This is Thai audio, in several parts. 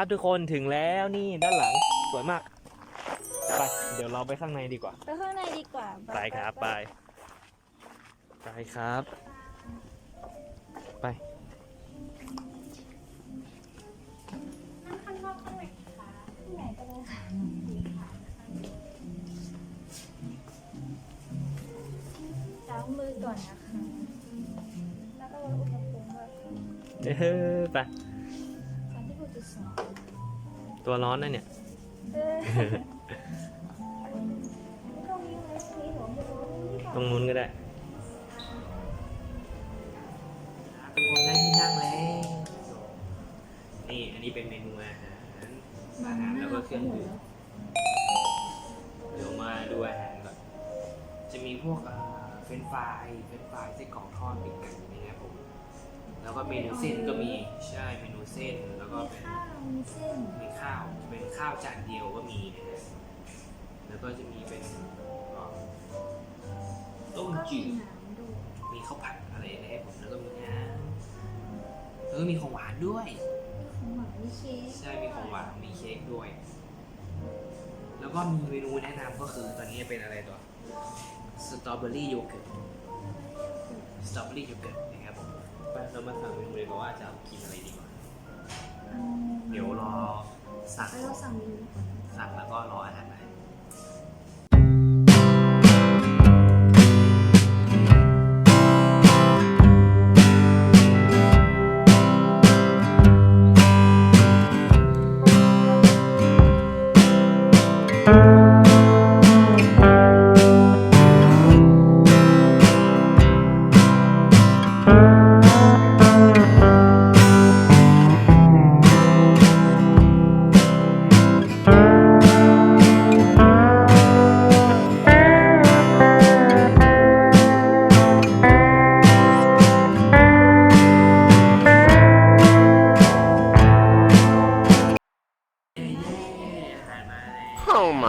ครับทุกคนถึงแล้วนี่ด้านหลังสวยมาก ไป เดี๋ยวเราไปข้างในดีกว่า ไปข้างในดีกว่า ไปครับไป ไปครับ ไปนั่งข้างนอกข้างในค่ะที่ไหนก็ได้ค่ะล้างมือก่อนนะคะ แล้วก็ลดอุณหภูมิด้วยเออไปสาม ที่หกจุดสองตัวร้อนนะเนี่ย เออตรงนี้ไหมตรงนี้หัวมือนี่ก่อนตรงนู้นก็ได้ทุกคนได้ที่นั่งแล้ว นี่อันนี้เป็นเมนูอาหาร อาหารแล้วก็เครื่องดื่มเดี๋ยวมาดูอาหารก่อน จะมีพวกเอ่อเฟรนช์ฟรายเฟรนช์ฟรายไส้กรอกทอดติดกันนะครับผมแล้ว ก็เมนูเส้นก็มีใช่เมนูเส้นแล้วก็เป็นข้าวมีเส้นมีข้าวจะเป็นข้าวจานเดียวก็มีนะฮะแล้วก็จะมีเป็นเอ่อต้มก็จืมีดน้ำด้วยมีข้าวผัดอะไรนะครับผมแล้วก็มีน้ำแล้วก็มีของหวานด้วยของหวานมีเค้กใช่มีของหวานมีเค้กด้วย แล้วก็มีเมนูแนะนำก็คือตอนนี้เป็นอะไรตัวสตรอเบอรี่โยเกิร์ตสตรอเบอรี่โยเกิร์ตนะครับผมไป เรามาสั่งเมนูเลยดีกว่าว่าจะเอากินอะไรดีกว่าอืมเดี๋ยวรอสั่งแล้วเราสั่งเมนูก่อน สั่งแล้วก็รออาหารมา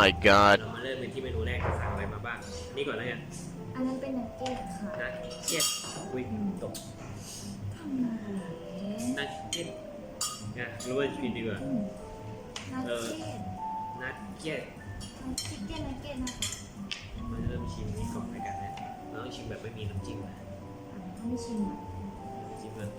my god. เรามาเริ่มกันที่เมนูแรกสั่งอะไรมาบ้าง นี่ก่อนแล้วกันอันนั้นเป็นนักเก็ตค่ะนักเก็ตอุ้ยตกทำไมนักเก็ตนะรู้ว่าผิดดีกว่าอืมนักเออเก็ตนักเก็ตนักชิคเก้นนักเก็ตนะคะมาเริ่มชิมนี้ก่อนแล้วกันนะเราต้องชิมแบบไม่มีน้ำจิ้มนะอะต้องไม่ชิมอะจิ้มเลย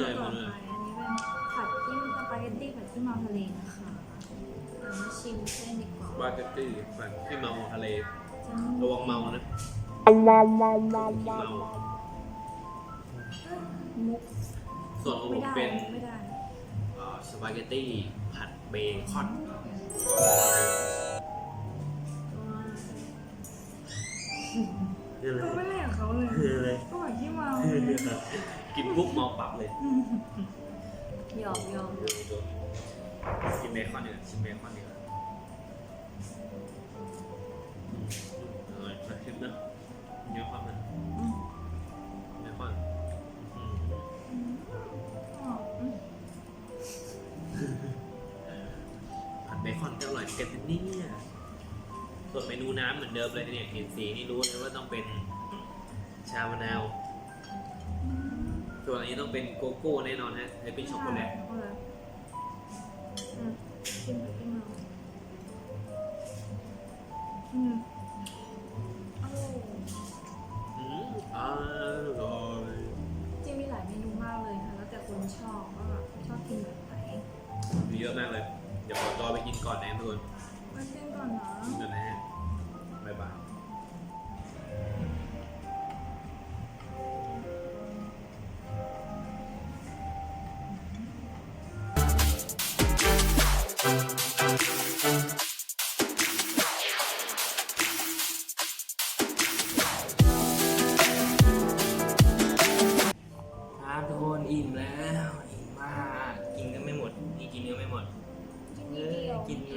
อะไรต่มาอเลยไปอันนี้เป็นผัดที่สปาเกตตี้ผัดที่เมาทะเลนะคะเดี๋ยวมาชิมเส้นดีกว่าสปาเกตตี้ฝันที่เมาทะเลจะระวังเมานะที่เมามุกส่วนของผไม่มได้เป็นไม่ได้เอ่อสปาเกตตี้ผัดเบคอนนี่เลยไม่ได้กับ เขาเลยคือเลยก็เหมือนที่เมากินปุ๊บเมาปับเลยหยอกหยอกกินเบคอนดีกว่าชิมเบคอนดีกว่าอืมอร่อยนะชิมนะเนื้อความมันอืมเนื้อความอืมอ๋ออืมผัดเบคอนก็อร่อยเหมือนกันนะเนี่ยส่วนเมนูน้ำเหมือนเดิมเลยเนี่ยเห็นสีนี่รู้เลยว่าต้องเป็น ชามะนาว ส่วนอันนี้ต้องเป็นโกโก้แน่นอนฮะหรือเป็นช็อกโกแลตใช่ช็อกโกแลตอืมชิมแบบที่เมาอืมอร่อยอืมอร่อยจริงมีหลายเมนูมากเลยค่ะแล้วแต่คนชอบว่าแบบชอบกินแบบไหนมีเยอะมากเลย เดี๋ยวขอตัวไปกินก่อนนะทุกคนไปกินก่อนนะกินก่อนนะ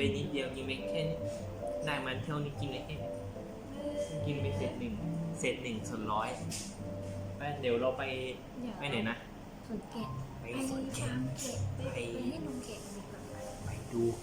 ดียวกินไปนิดเดียวกินไปแค่นี้ได้มันเท่านี้กินไปแค่นี้เออกินไปเศษหนึ่งเศษหนึ่งส่วนร้อยไปเดี๋ยวเราไปเดี๋ยวไปไหนนะไสนแกะไปไปสนฟาแกะร์มแกะไปไปให้นมแกะดีกว่าไปดูแกะ